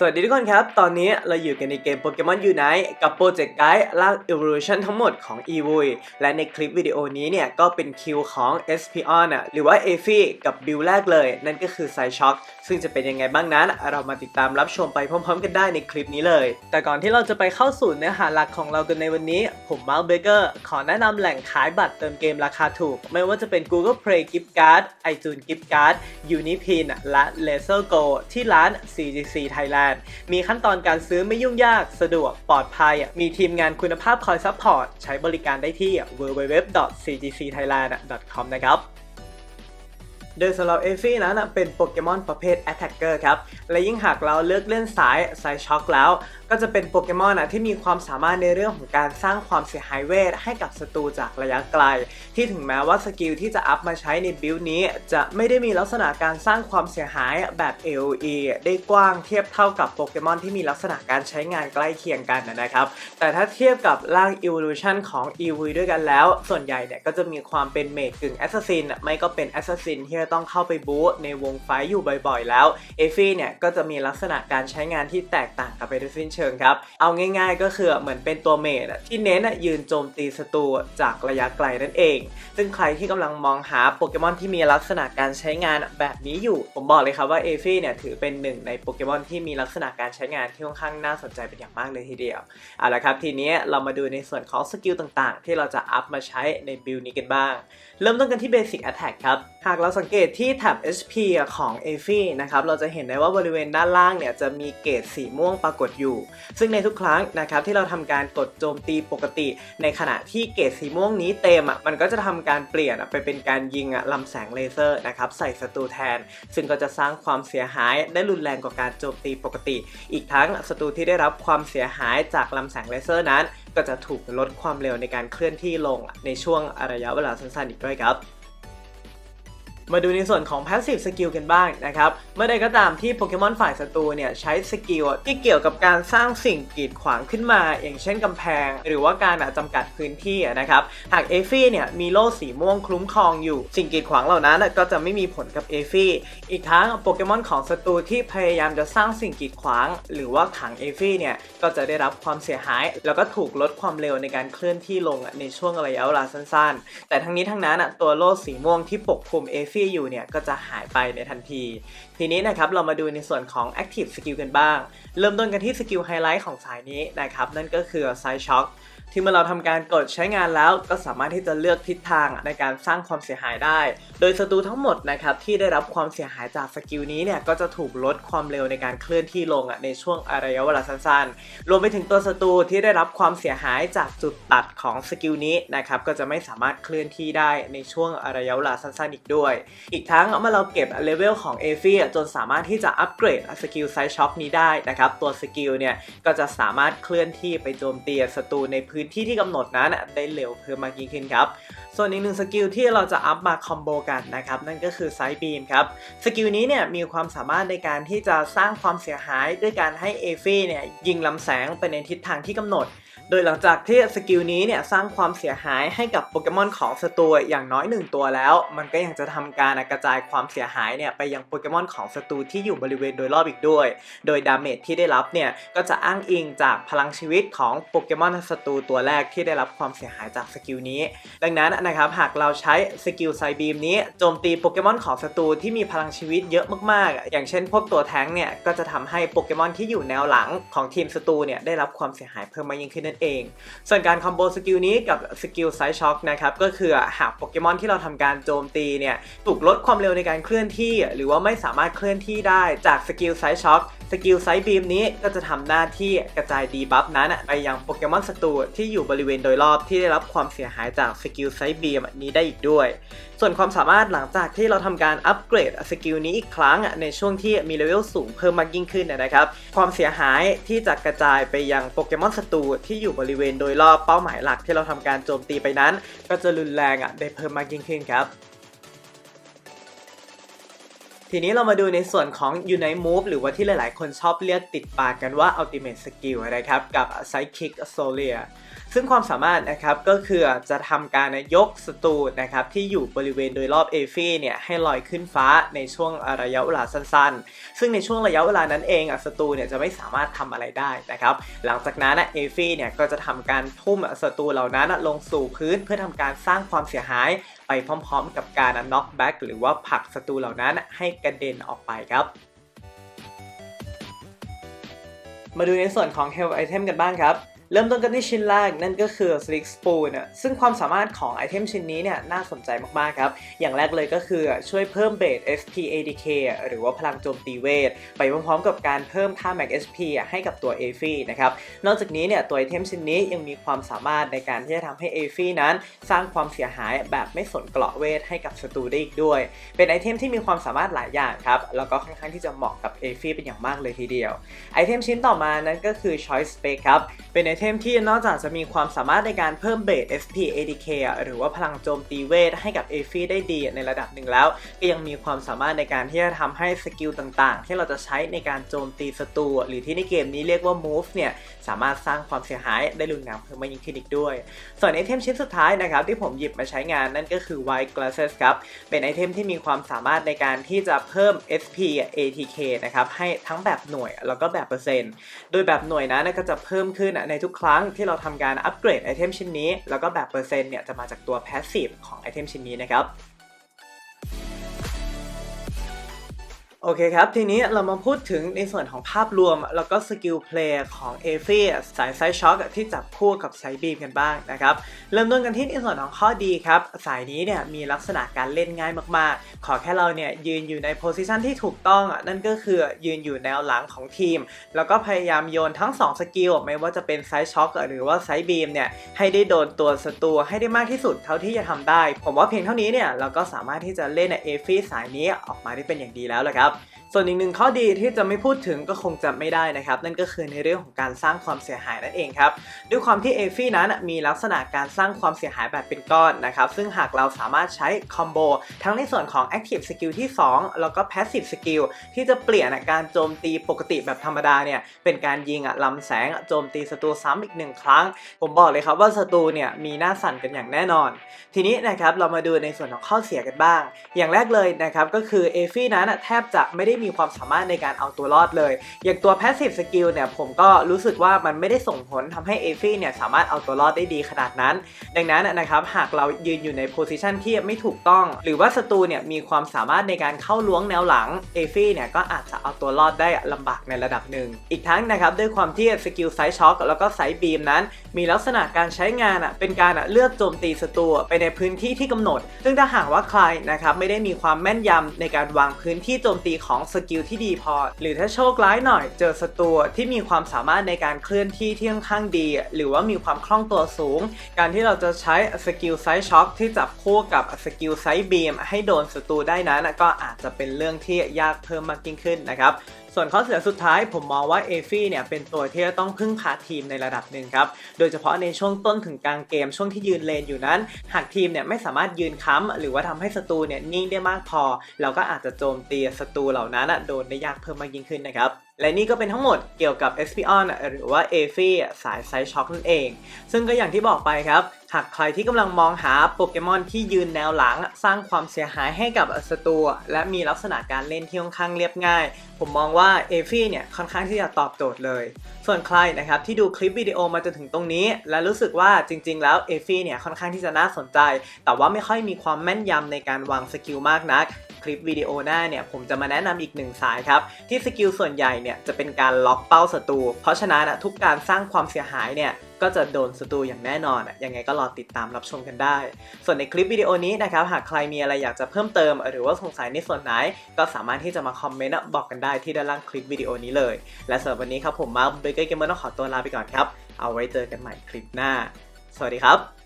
สวัสดีทุกคนครับ ตอนนี้เราอยู่กันในเกมโปเกมอนยูไนกับโปรเจกต์ไกด์ลาก Evolution ทั้งหมดของ e v o และในคลิปวิดีโอนี้เนี่ยก็เป็นคิวของ s p o n อะหรือว่า a f i กับบิลแรกเลย นั่นก็คือไซช็อคซึ่งจะเป็นยังไงบ้างนั้น เรามาติดตามรับชมไปพร้อมๆ กันได้ในคลิปนี้เลย แต่ก่อนที่เราจะไปเข้าสู่เนื้อหาหลักของเรากันในวันนี้ ผมมาร์คเบเกอร์ขอแนะนำแหล่งขายบัตรเติมเกมราคาถูก ไม่ว่าจะเป็น Google Play Gift Card iTunes Gift Card Unipin และ Laser Go ที่ร้าน CGC Thailand มีขั้นตอนการซื้อไม่ยุ่งยาก สะดวก ปลอดภัย มีทีมงานคุณภาพคอยซัพพอร์ต ใช้บริการได้ที่ www.cgcthailand.com นะครับโดยสำหรับเอฟี่นั้นนะเป็นโปเกมอนประเภท Attacker ครับ และยิ่งหากเราเลือกเล่นสายสายช็อคแล้ว ก็จะเป็นโปเกมอนนะที่มีความสามารถในเรื่องของการสร้างความเสียหายเวทให้กับศัตรูจากระยะไกล ที่ถึงแม้ว่าสกิลที่จะอัพมาใช้ในบิลนี้ จะไม่ได้มีลักษณะการสร้างความเสียหายแบบ AOE ได้กว้างเทียบเท่ากับโปเกมอนที่มีลักษณะการใช้งานใกล้เคียงกันนะครับ แต่ถ้าเทียบกับร่าง Evolution ของ EV ด้วยกันแล้ว ส่วนใหญ่เนี่ยก็จะมีความเป็นเมจกึ่งแอสซัสซินไม่ก็เป็นแอสซัสซินที่จะต้องเข้าไปบู๊ในวงไฟอยู่บ่อยๆ แล้วเอฟี่เนี่ยก็จะมีลักษณะการใช้งานที่แตกต่างกันไปโดยสิ้นเชิงครับ เอาง่าย ๆ ก็คือเหมือนเป็นตัวเมจอะที่เน้นยืนโจมตีศัตรูจากระยะไกลนั่นเอง ซึ่งใครที่กำลังมองหาโปเกมอนที่มีลักษณะการใช้งานแบบนี้อยู่ ผมบอกเลยครับว่าเอฟี่เนี่ยถือเป็นหนึ่งในโปเกมอนที่มีลักษณะการใช้งานที่ค่อนข้างน่าสนใจเป็นอย่างมากเลยทีเดียว เอาละครับทีนี้เรามาดูในส่วนของสกิลต่างๆ ที่เราจะอัพมาใช้ในบิลนี้กันบ้าง เริ่มต้นกันที่ Basic Attack ครับ หากเราสังเกตที่แท็บ HP ของ a f i นะครับ เราจะเห็นได้ว่าบริเวณด้านล่างเนี่ยจะมีเกรดสีม่วงปรากฏอยู่ซึ่งในทุกครั้งนะครับที่เราทำการกดโจมตีปกติ ในขณะที่เกรดสีม่วงนี้เต็มอะมันก็จะทำการเปลี่ยนอะไปเป็นการยิงอะลำแสงเลเซอร์นะครับใส่ศัตรูแทน ซึ่งก็จะสร้างความเสียหายได้รุนแรงกว่าการโจมตีปกติ อีกทั้งศัตรูที่ได้รับความเสียหายจากลำแสงเลเซอร์นั้น ก็จะถูกลดความเร็วในการเคลื่อนที่ลงในช่วงระยะเวลาสั้นๆอีกด้วยครับ มาดูในส่วนของ Passive Skill กันบ้างนะครับ เมื่อใดก็ตามที่โปเกมอนฝ่ายศัตรูเนี่ยใช้สกิลที่เกี่ยวกับการสร้างสิ่งกีดขวางขึ้นมา อย่างเช่นกำแพง หรือว่าการจำกัดพื้นที่นะครับ หากเอฟี่เนี่ยมีโล่สีม่วงคลุ้มครองอยู่ สิ่งกีดขวางเหล่านั้นก็จะไม่มีผลกับเอฟี่อีกทั้งโปเกมอนของศัตรูที่พยายามจะสร้างสิ่งกีดขวาง หรือว่าขังเอฟี่เนี่ยก็จะได้รับความเสียหาย แล้วก็ถูกลดความเร็วในการเคลื่อนที่ลงในช่วงระยะเวลาสั้น ๆ แต่ทั้งนี้ทั้งนั้นตัวโล่สีม่วงที่ปกคลุมเอฟีอยู่เนี่ยก็จะหายไปในทันที ทีนี้นะครับเรามาดูในส่วนของ Active Skill กันบ้าง เริ่มต้นกันที่สกิลไฮไลท์ของสายนี้นะครับนั่นก็คือ Side Shock ที่เมื่อเราทำการกดใช้งานแล้วก็สามารถที่จะเลือกทิศทางในการสร้างความเสียหายได้ โดยศัตรูทั้งหมดนะครับที่ได้รับความเสียหายจากสกิลนี้เนี่ยก็จะถูกลดความเร็วในการเคลื่อนที่ลงในช่วงระยะเวลาสั้นๆ รวมไปถึงตัวศัตรูที่ได้รับความเสียหายจากจุดตัดของสกิลนี้นะครับก็จะไม่สามารถเคลื่อนที่ได้ในช่วงระยะเวลาสั้นๆ อีกด้วย อีกทั้งเมื่อเราเก็บเลเวลของเอฟี่จนสามารถที่จะอัปเกรดสกิลไซช็อคนี้ได้นะครับตัวสกิลเนี่ยก็จะสามารถเคลื่อนที่ไปโจมตีศัตรูในพื้นื้นที่ที่กำหนดนั้นได้เร็วเพิ่มมากยิ่งขึ้นครับ ส่วนอีกหนึ่งสกิลที่เราจะอัพมาคอมโบกันนะครับนั่นก็คือไซบีมครับสกิลนี้เนี่ยมีความสามารถในการที่จะสร้างความเสียหายด้วยการให้เอฟี่เนี่ยยิงลำแสงไปในทิศทางที่กำหนด โดยหลังจากที่สกิลนี้เนี่ยสร้างความเสียหายให้กับโปเกมอนของศัตรูอย่างน้อย 1 ตัวแล้ว มันก็ยังจะทำการกระจายความเสียหายเนี่ยไปยังโปเกมอนของศัตรูที่อยู่บริเวณโดยรอบอีกด้วย โดยดาเมจที่ได้รับเนี่ยก็จะอ้างอิงจากพลังชีวิตของโปเกมอนศัตรูตัวแรกที่ได้รับความเสียหายจากสกิลนี้ ดังนั้นนะครับหากเราใช้สกิลไซบีมนี้โจมตีโปเกมอนของศัตรูที่มีพลังชีวิตเยอะมากๆ อย่างเช่นพวกตัวแท้งเนี่ยก็จะทำให้โปเกมอนที่อยู่แนวหลังของทีมศัตรูเนี่ยได้รับความเสียหายเพิ่มมากยิ่งขึ้นนั่นเอง ส่วนการคอมโบสกิลนี้กับสกิลไซช็อคนะครับก็คือหากโปเกมอนที่เราทำการโจมตีเนี่ยถูกลดความเร็วในการเคลื่อนที่ หรือว่าไม่สามารถเคลื่อนที่ได้จากสกิลไซช็อค สกิลไซบีมนี้ก็จะทำหน้าที่กระจายดีบัฟนั้นไปยังโปเกมอนศัตรูที่อยู่บริเวณโดยรอบที่ได้รับความเสียหายจากสกิลไซบีมนี้ได้อีกด้วย ส่วนความสามารถหลังจากที่เราทำการอัปเกรดสกิลนี้อีกครั้งในช่วงที่มีเลเวลสูงเพิ่มมากยิ่งขึ้นนะครับ ความเสียหายที่จะกระจายไปยังโปเกมอนศัตรูที่อยู่บริเวณโดยรอบเป้าหมายหลักที่เราทำการโจมตีไปนั้น ก็จะรุนแรงได้เพิ่มมากยิ่งขึ้นครับ ทีนี้เรามาดูในส่วนของ Unite Move หรือว่าที่หลายๆ คนชอบเรียกติดปากกันว่า Ultimate Skill นะครับ กับ Sidekick Solia ซึ่งความสามารถนะครับก็คือจะทำการยกศัตรูนะครับที่อยู่บริเวณโดยรอบเอฟี่เนี่ยให้ลอยขึ้นฟ้าในช่วงระยะเวลาสั้นๆ ซึ่งในช่วงระยะเวลานั้นเองอะศัตรูเนี่ยจะไม่สามารถทำอะไรได้นะครับ หลังจากนั้นเอฟี่เนี่ยก็จะทำการทุ่มศัตรูเหล่านั้นลงสู่พื้นเพื่อทำการสร้างความเสียหายไปพร้อมๆ กับการน็อกแบ็กหรือว่าผลักศัตรูเหล่านั้นให้กระเด็นออกไปครับมาดูในส่วนของ Health Item กันบ้างครับ เริ่มต้นกันที่ชิ้นแรกนั่นก็คือ Slick Spoon อะซึ่งความสามารถของไอเทมชิ้นนี้เนี่ยน่าสนใจมากๆครับ อย่างแรกเลยก็คือช่วยเพิ่มเบส SP ADK หรือว่าพลังโจมตีเวท ไปพร้อมๆกับการเพิ่มค่า Max SP ให้กับตัว a f ีนะครับ นอกจากนี้เนี่ยตัวไอเทมชิ้นนี้ยังมีความสามารถในการที่จะทำให้ a f ีนั้น สร้างความเสียหายแบบไม่สนเกราะเวทให้กับศัตรูได้อีกด้วย เป็นไอเทมที่มีความสามารถหลายอย่างครับแล้วก็ค่อนข้างที่จะเหมาะกับ a f ีเป็นอย่างมากเลยทีเดียวไอเทมชิ้นต่อมานั้นก็คือ Choice Spec ครับเป็นไอเทมที่นอกจากจะมีความสามารถในการเพิ่มเบส SP ADK หรือว่าพลังโจมตีเวทให้กับ a f ีได้ดีในระดับหนึ่งแล้ว ก็ยังมีความสามารถในการที่จะทำให้สกิลต่างๆ ที่เราจะใช้ในการโจมตีศัตรูหรือที่ในเกมนี้เรียกว่า move เนี่ยสามารถสร้างความเสียหายได้รุนแรงเพิ่มมากยิ่งขึ้นอีกด้วย ส่วนไอเทมชิ้นสุดท้ายนะครับที่ผมหยิบมาใช้งานนั่นก็คือ White Glasses ครับ เป็นไอเทมที่มีความสามารถในการที่จะเพิ่ม SP ATK นะครับให้ทั้งแบบหน่วยแล้วก็แบบเปอร์เซ็นต์ โดยแบบหน่วยนั้นก็จะเพิ่มขึ้นในทุกทุกครั้งที่เราทำการอัปเกรดไอเทมชิ้นนี้ แล้วก็แบบเปอร์เซ็นต์เนี่ยจะมาจากตัว Passive ของไอเทมชิ้นนี้นะครับ โอเคครับ ทีนี้เรามาพูดถึงในส่วนของภาพรวม แล้วก็สกิลเพลย์ของเอฟี่สายไซช็อคที่จับคู่กับไซบีมกันบ้างนะครับ เริ่มต้นกันที่ในส่วนของข้อดีครับ สายนี้เนี่ยมีลักษณะการเล่นง่ายมากๆ ขอแค่เราเนี่ยยืนอยู่ในโพซิชันที่ถูกต้องอะนั่นก็คือยืนอยู่แนวหลังของทีม แล้วก็พยายามโยนทั้ง 2 สกิล ไม่ว่าจะเป็นไซช็อคหรือว่าไซบีมเนี่ยให้ได้โดนตัวศัตรูให้ได้มากที่สุดเท่าที่จะทำได้ ผมว่าเพียงเท่านี้เนี่ยเราก็สามารถที่จะเล่นเอฟี่สายนี้ออกมาได้เป็นอย่างดีแล้วแหละครับ ส่วนอีกหนึ่งข้อดีที่จะไม่พูดถึงก็คงจะไม่ได้นะครับ นั่นก็คือในเรื่องของการสร้างความเสียหายนั่นเองครับด้วยความที่เอฟี่นั้นมีลักษณะการสร้างความเสียหายแบบเป็นก้อนนะครับซึ่งหากเราสามารถใช้คอมโบทั้งในส่วนของ Active Skill ที่ 2 แล้วก็ Passive Skill ที่จะเปลี่ยนการโจมตีปกติแบบธรรมดาเนี่ยเป็นการยิงลำแสงโจมตีศัตรูซ้ำอีกหนึ่งครั้ง ผมบอกเลยครับว่าศัตรูเนี่ยมีหน้าสั่นกันอย่างแน่นอน ทีนี้นะครับเรามาดูในส่วนของข้อเสียกันบ้าง อย่างแรกเลยนะครับก็คือเอฟี่นั้นแทบจะไม่ได้มีความสามารถในการเอาตัวรอดเลย อย่างตัว Passive Skill เนี่ยผมก็รู้สึกว่ามันไม่ได้ส่งผลทำให้เอฟี่เนี่ยสามารถเอาตัวรอดได้ดีขนาดนั้น ดังนั้นนะครับหากเรายืนอยู่ในโพซิชันที่ไม่ถูกต้อง หรือว่าศัตรูเนี่ยมีความสามารถในการเข้าล้วงแนวหลังเอฟี่เนี่ยก็อาจจะเอาตัวรอดได้ลำบากในระดับหนึ่ง อีกทั้งนะครับด้วยความที่สกิลไซช็อคแล้วก็ไซบีมนั้น มีลักษณะการใช้งานอะเป็นการเลือกโจมตีศัตรูไปในพื้นที่ที่กำหนด ซึ่งถ้าหากว่าใครนะครับไม่ได้มีความแม่นยำในการวางพื้นที่โจมตีของสกิลที่ดีพอ หรือถ้าโชคร้ายหน่อยเจอศัตรูที่มีความสามารถในการเคลื่อนที่ที่ค่อนข้างดี หรือว่ามีความคล่องตัวสูง การที่เราจะใช้สกิลไซส์ช็อคที่จับคู่กับสกิลไซส์บีมให้โดนศัตรูได้นั้นก็อาจจะเป็นเรื่องที่ยากเพิ่มมากยิ่งขึ้นนะครับส่วนข้อเสียสุดท้ายผมมองว่าเอฟี่เนี่ยเป็นตัวที่จะต้องพึ่งพาทีมในระดับหนึ่งครับ โดยเฉพาะในช่วงต้นถึงกลางเกมช่วงที่ยืนเลนอยู่นั้น หากทีมเนี่ยไม่สามารถยืนค้ำหรือว่าทำให้ศัตรูเนี่ยนิ่งได้มากพอ เราก็อาจจะโจมตีศัตรูเหล่านั้นโดนได้ยากเพิ่มมากยิ่งขึ้นนะครับ และนี่ก็เป็นทั้งหมดเกี่ยวกับ s p o n หรือว่า a f i สายไซช็อคนั่นเอง ซึ่งก็อย่างที่บอกไปครับ หากใครที่กำลังมองหาโปเกมอนที่ยืนแนวหลัง สร้างความเสียหายให้กับศัตรูและมีลักษณะการเล่นที่ค่อนข้างเรียบง่าย ผมมองว่าเอฟี่เนี่ยค่อนข้างที่จะตอบโจทย์เลย ส่วนใครนะครับที่ดูคลิปวิดีโอมาจนถึงตรงนี้ และรู้สึกว่าจริง ๆ แล้วเอฟี่เนี่ยค่อนข้างที่จะน่าสนใจ แต่ว่าไม่ค่อยมีความแม่นยำในการวางสกิลมากนัก คลิปวิดีโอหน้าเนี่ยผมจะมาแนะนำอีกหนึ่งสายครับ ที่สกิลส่วนใหญ่เนี่ยจะเป็นการล็อกเป้าศัตรู เพราะฉะนั้นทุกการสร้างความเสียหายเนี่ยก็จะโดนศัตรูอย่างแน่นอนอะยังไงก็รอติดตามรับชมกันได้ ส่วนในคลิปวิดีโอนี้นะครับ หากใครมีอะไรอยากจะเพิ่มเติม หรือว่าสงสัยในส่วนไหน ก็สามารถที่จะมาคอมเมนต์บอกกันได้ที่ด้านล่างคลิปวิดีโอนี้เลย และสำหรับวันนี้ครับผมมาร์คเบเกอร์เกมเมอร์ต้องขอตัวลาไปก่อนครับ เอาไว้เจอกันใหม่คลิปหน้า สวัสดีครับ